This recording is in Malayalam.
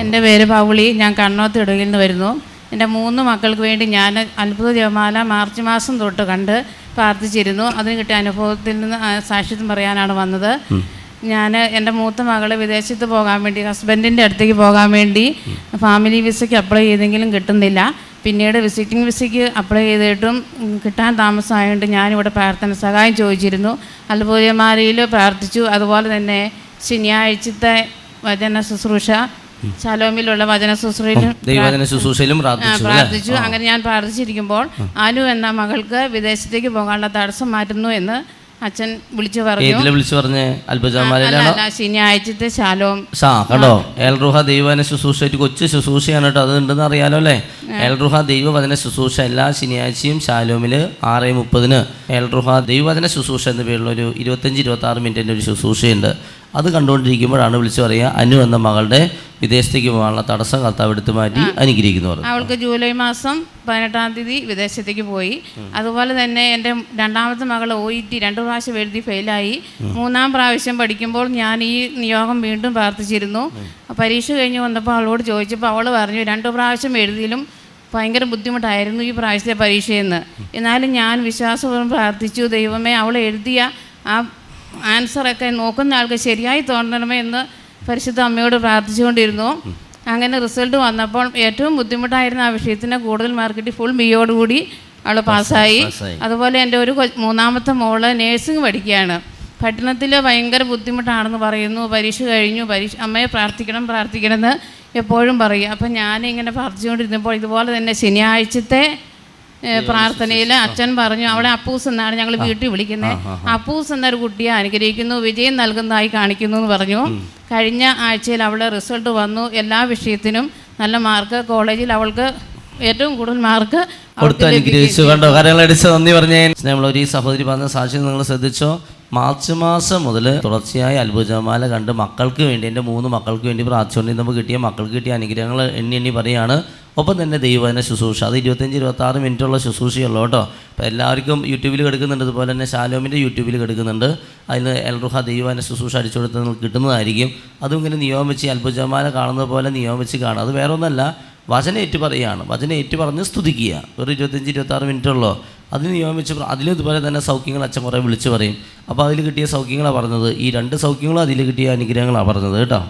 എന്റെ പേര് പൗളി ഞാൻ കണ്ണോത്ത് ഇടുകയിൽ നിന്ന് വരുന്നു. എന്റെ മൂന്ന് മക്കൾക്ക് വേണ്ടി ഞാൻ അത്ഭുത ജപമാല മാർച്ച് മാസം തൊട്ട് കണ്ട് പ്രാർത്ഥിച്ചിരുന്നു. അതിന് കിട്ടിയ അനുഭവത്തിൽ നിന്ന് സാക്ഷ്യത്വം പറയാനാണ് വന്നത്. ഞാൻ എന്റെ മൂത്ത മകൾ വിദേശത്ത് പോകാൻ വേണ്ടി ഹസ്ബൻഡിന്റെ അടുത്തേക്ക് പോകാൻ വേണ്ടി ഫാമിലി വിസയ്ക്ക് അപ്ലൈ ചെയ്തെങ്കിലും കിട്ടുന്നില്ല. പിന്നീട് വിസിറ്റിംഗ് വിസയ്ക്ക് അപ്ലൈ ചെയ്തിട്ടും കിട്ടാൻ താമസമായതുകൊണ്ട് ഞാനിവിടെ പ്രാർത്ഥന സഹായം ചോദിച്ചിരുന്നു. അത്ഭുതമാരിയിൽ പ്രാർത്ഥിച്ചു. അതുപോലെ തന്നെ ശനിയാഴ്ചത്തെ വചന ശുശ്രൂഷ ശലോമിലുള്ള വചന ശുശ്രൂഷയിലും ശുശ്രൂഷയിലും പ്രാർത്ഥിച്ചു അങ്ങനെ ഞാൻ പ്രാർത്ഥിച്ചിരിക്കുമ്പോൾ അനു എന്ന മകൾക്ക് വിദേശത്തേക്ക് പോകാനുള്ള തടസ്സം മാറ്റുന്നു എന്ന് അച്ഛൻ വിളിച്ചു പറഞ്ഞു. വിളിച്ചു പറഞ്ഞ്? ശനിയാഴ്ചത്തെ ശാലോം. സാ കണ്ടോ? ഏൽറുഹ ദൈവവചന ശുശ്രൂഷ കൊച്ചു ശുശ്രൂഷയാണ് കേട്ടോ. അത് ഉണ്ടെന്ന് അറിയാലോ അല്ലേ? ഏൽറുഹ ദൈവവചന ശുശ്രൂഷ എല്ലാ ശനിയാഴ്ചയും ശാലോമിൽ ആറ് മുപ്പതിന്. ഏൽറുഹ ദൈവവചന ശുശ്രൂഷ എന്ന പേരിലുള്ള ഒരു ഇരുപത്തഞ്ച് ഇരുപത്തി ആറ് മിനിറ്റിന്റെ ഒരു ശുശ്രൂഷയുണ്ട്. അത് കണ്ടുകൊണ്ടിരിക്കുമ്പോഴാണ് വിളിച്ചു പറയുക അനു എന്ന മകളുടെ വിദേശത്തേക്ക് പോകാനുള്ള തടസ്സം കർത്താവ് എടുത്തു മാറ്റി അനുഗ്രഹിക്കുന്നു പറഞ്ഞു. അവൾക്ക് ജൂലൈ മാസം പതിനെട്ടാം തീയതി വിദേശത്തേക്ക് പോയി. അതുപോലെ തന്നെ എന്റെ രണ്ടാമത്തെ മകൾ ഒ ഇ ടി രണ്ട് പ്രാവശ്യം എഴുതി ഫെയിലായി. മൂന്നാം പ്രാവശ്യം പഠിക്കുമ്പോൾ ഞാൻ ഈ നിയോഗം വീണ്ടും പ്രാർത്ഥിച്ചിരുന്നു. പരീക്ഷ കഴിഞ്ഞ് വന്നപ്പോൾ അവളോട് ചോദിച്ചപ്പോൾ അവൾ പറഞ്ഞു രണ്ട് പ്രാവശ്യം എഴുതിയിലും ഭയങ്കര ബുദ്ധിമുട്ടായിരുന്നു ഈ പ്രാവശ്യത്തെ പരീക്ഷയെന്ന്. എന്നാലും ഞാൻ വിശ്വാസപൂർവം പ്രാർത്ഥിച്ചു ദൈവമേ അവൾ എഴുതിയ ആ ആൻസറൊക്കെ നോക്കുന്ന ആൾക്ക് ശരിയായി തോന്നണമേ എന്ന് പരിശുദ്ധ അമ്മയോട് പ്രാർത്ഥിച്ചുകൊണ്ടിരുന്നു. അങ്ങനെ റിസൾട്ട് വന്നപ്പോൾ ഏറ്റവും ബുദ്ധിമുട്ടായിരുന്ന ആ വിഷയത്തിന് കൂടുതൽ മാർക്ക് കിട്ടി. ഫുൾ ബിയോടുകൂടി അവൾ പാസ്സായി. അതുപോലെ എന്റെ ഒരു മൂന്നാമത്തെ മോൾ നേഴ്സിംഗ് പഠിക്കുകയാണ്. പഠനത്തിൽ ഭയങ്കര ബുദ്ധിമുട്ടാണെന്ന് പറയുന്നു. പരീക്ഷ കഴിഞ്ഞു. പരീക്ഷ അമ്മയെ പ്രാർത്ഥിക്കണം പ്രാർത്ഥിക്കണം എന്ന് എപ്പോഴും പറയും. അപ്പം ഞാനിങ്ങനെ പ്രാർത്ഥിച്ചുകൊണ്ടിരുന്നപ്പോൾ ഇതുപോലെ തന്നെ ശനിയാഴ്ചത്തെ പ്രാർത്ഥനയിൽ അച്ഛൻ പറഞ്ഞു അവിടെ അപ്പൂസ് എന്നാണ് ഞങ്ങൾ വീട്ടിൽ വിളിക്കുന്നത് അപ്പൂസ് എന്നൊരു കുട്ടിയെ അനുഗ്രഹിക്കുന്നു വിജയം നൽകുന്നതായി കാണിക്കുന്നു എന്ന് പറഞ്ഞു. കഴിഞ്ഞ ആഴ്ചയിൽ അവളുടെ റിസൾട്ട് വന്നു. എല്ലാ വിഷയത്തിനും നല്ല മാർക്ക്. കോളേജിൽ അവൾക്ക് ഏറ്റവും കൂടുതൽ മാർക്ക് കൊടുത്ത് അനുഗ്രഹിച്ചു. കണ്ടോ? കാര്യങ്ങളടിച്ച് നന്ദി പറഞ്ഞേ നമ്മൾ ഒരു സഹോദരി പറഞ്ഞ സാക്ഷി നിങ്ങൾ ശ്രദ്ധിച്ചോ? മാർച്ച് മാസം മുതൽ തുടർച്ചയായി അത്ഭുതമാല കണ്ട് മക്കൾക്ക് വേണ്ടി എന്റെ മൂന്ന് മക്കൾക്ക് വേണ്ടി പ്രാർത്ഥിച്ചുകൊണ്ട് നമുക്ക് കിട്ടിയ മക്കൾക്ക് കിട്ടിയ അനുഗ്രഹങ്ങൾ എണ്ണി എണ്ണി പറയാണ് ഒപ്പം തന്നെ ദൈവത്തിന്റെ ശുശ്രൂഷ. അത് ഇരുപത്തഞ്ച് ഇരുപത്താറ് മിനിറ്റുള്ള ശുശ്രൂഷയുള്ളൂ കേട്ടോ? അപ്പോൾ എല്ലാവർക്കും യൂട്യൂബിൽ കിടക്കുന്നുണ്ട്. അതുപോലെ തന്നെ ശാലോമിന്റെ യൂട്യൂബിൽ കിടക്കുന്നുണ്ട്. അതിൽ എൽറുഹ ദൈവവചന ശുശ്രൂഷ അടിച്ചു കൊടുത്ത് കിട്ടുന്നതായിരിക്കും അതും ഇങ്ങനെ നിയോഗിച്ച് അത്ഭുതമാല കാണുന്നത് പോലെ നിയോഗിച്ച് കാണുക അത് വേറെ ഒന്നല്ല വചനം ഏറ്റു പറയുകയാണ് വചനം ഏറ്റു പറഞ്ഞ് സ്തുതിക്കുക. ഒരു ഇരുപത്തഞ്ച് ഇരുപത്താറ് മിനിറ്റ് ഉള്ളോ അതിന് നിയമിച്ച് അതിലും ഇതുപോലെ തന്നെ സൗഖ്യങ്ങൾ അച്ഛൻ കുറേ വിളിച്ച് പറയും. അപ്പോൾ അതിൽ കിട്ടിയ സൗഖ്യങ്ങളാണ് പറഞ്ഞത്. ഈ രണ്ട് സൗഖ്യങ്ങളും അതിൽ കിട്ടിയ അനുഗ്രഹങ്ങളാണ് പറഞ്ഞത് കേട്ടോ.